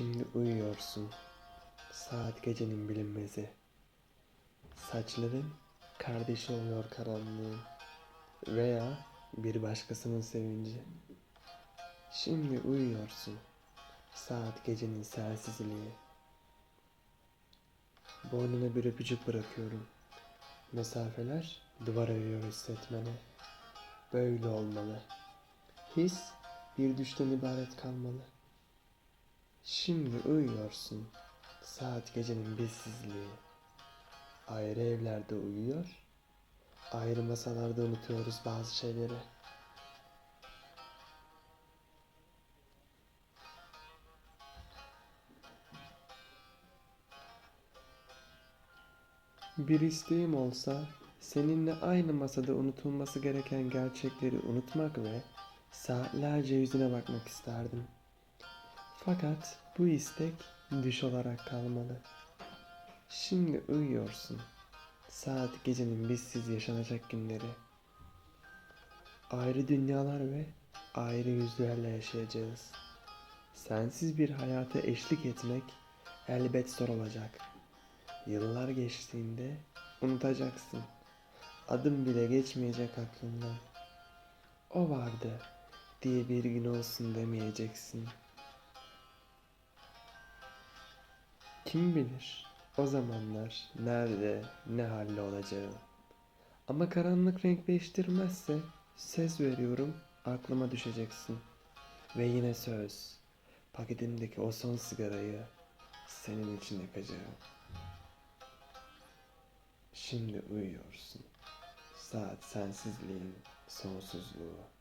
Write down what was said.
Şimdi uyuyorsun. Saat gecenin bilinmezi. Saçların kardeşi oluyor karanlığın. Veya bir başkasının sevinci. Şimdi uyuyorsun. Saat gecenin sensizliği. Boynuna bir öpücük bırakıyorum. Mesafeler duvar örüyor hissetmene. Böyle olmalı. His bir düşten ibaret kalmalı. Şimdi uyuyorsun. Saat gecenin bizsizliği. Ayrı evlerde uyuyor. Ayrı masalarda unutuyoruz bazı şeyleri. Bir isteğim olsa seninle aynı masada unutulması gereken gerçekleri unutmak ve saatlerce yüzüne bakmak isterdim. Fakat bu istek düş olarak kalmalı. Şimdi uyuyorsun. Saat gecenin bizsiz yaşanacak günleri. Ayrı dünyalar ve ayrı yüzlerle yaşayacağız. Sensiz bir hayata eşlik etmek elbet zor olacak. Yıllar geçtiğinde unutacaksın. Adım bile geçmeyecek aklından. O vardı diye bir gün olsun demeyeceksin. Kim bilir o zamanlar nerede ne halde olacağım. Ama karanlık renk değiştirmezse söz veriyorum aklıma düşeceksin. Ve yine söz paketimdeki o son sigarayı senin için yakacağım. Şimdi uyuyorsun. Saat sensizliğin sonsuzluğu.